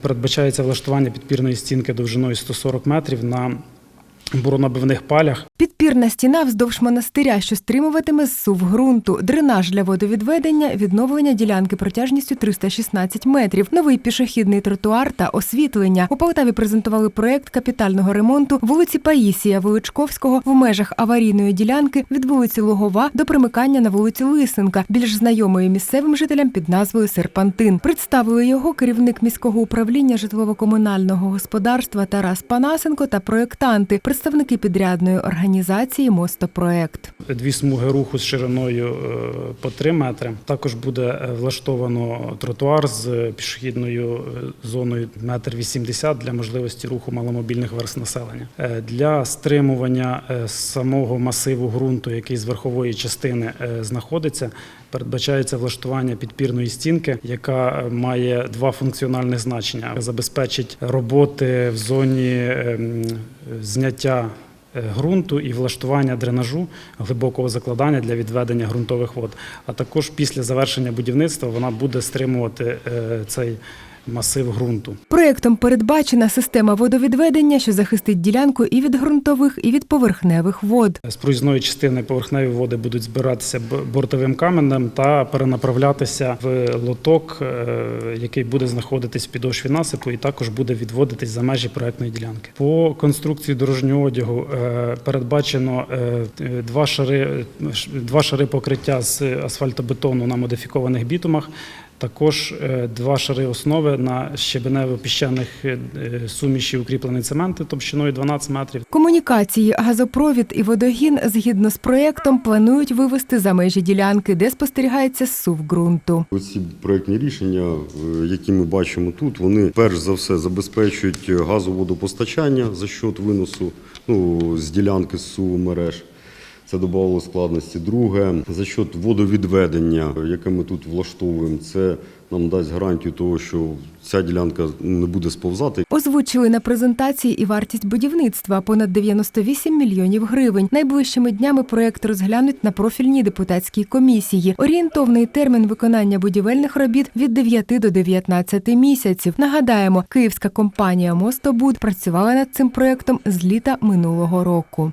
Передбачається влаштування підпірної стінки довжиною 140 метрів на буронабивних палях. Підпірна стіна вздовж монастиря, що стримуватиме зсув ґрунту, дренаж для водовідведення, відновлення ділянки протяжністю 316 метрів, новий пішохідний тротуар та освітлення. У Полтаві презентували проект капітального ремонту вулиці Паїсія Величковського в межах аварійної ділянки від вулиці Лугова до примикання на вулицю Лисенка, більш знайомої місцевим жителям під назвою Серпантин. Представили його керівник міського управління житлово-комунального господарства Тарас Панасенко та проєктанти, представники підрядної організації Мостопроект. Дві смуги руху з шириною е, по 3 метри. Також буде е, влаштовано тротуар з пішохідною е, зоною метр 80 для можливості руху маломобільних верст населення. Для стримування самого масиву ґрунту, який з верхової частини знаходиться, передбачається влаштування підпірної стінки, яка має два функціональних значення: забезпечить роботи в зоні ем, зняття е, ґрунту і влаштування дренажу глибокого закладання для відведення ґрунтових вод. А також після завершення будівництва вона буде стримувати е, цей масив ґрунту. Проєктом передбачена система водовідведення, що захистить ділянку і від ґрунтових, і від поверхневих вод. З проїзної частини поверхневі води будуть збиратися бортовим каменем та перенаправлятися в лоток, е, який буде знаходитись в підошві насипу, і також буде відводитись за межі проектної ділянки. По конструкції дорожнього одягу е, передбачено е, два шари, два шари покриття з асфальтобетону на модифікованих бітумах. Також е, два шари основи на щебенево-піщаних е, е, суміші укріплений цемент товщиною 12 метрів. Комунікації, газопровід і водогін згідно з проєктом планують вивести за межі ділянки, де спостерігається зсув ґрунту. Ці проектні рішення, які ми бачимо тут, вони перш за все забезпечують газоводопостачання за счет виносу ну, з ділянки зсуву мереж. Це додавало складності. Друге, за счет водовідведення, яке ми тут влаштовуємо, це нам дасть гарантію того, що ця ділянка не буде сповзати. Озвучили на презентації і вартість будівництва понад 98 мільйонів гривень. Найближчими днями проєкт розглянуть на профільній депутатській комісії. Орієнтовний термін виконання будівельних робіт від 9 до 19 місяців. Нагадаємо, київська компанія Мостобуд працювала над цим проєктом з літа минулого року.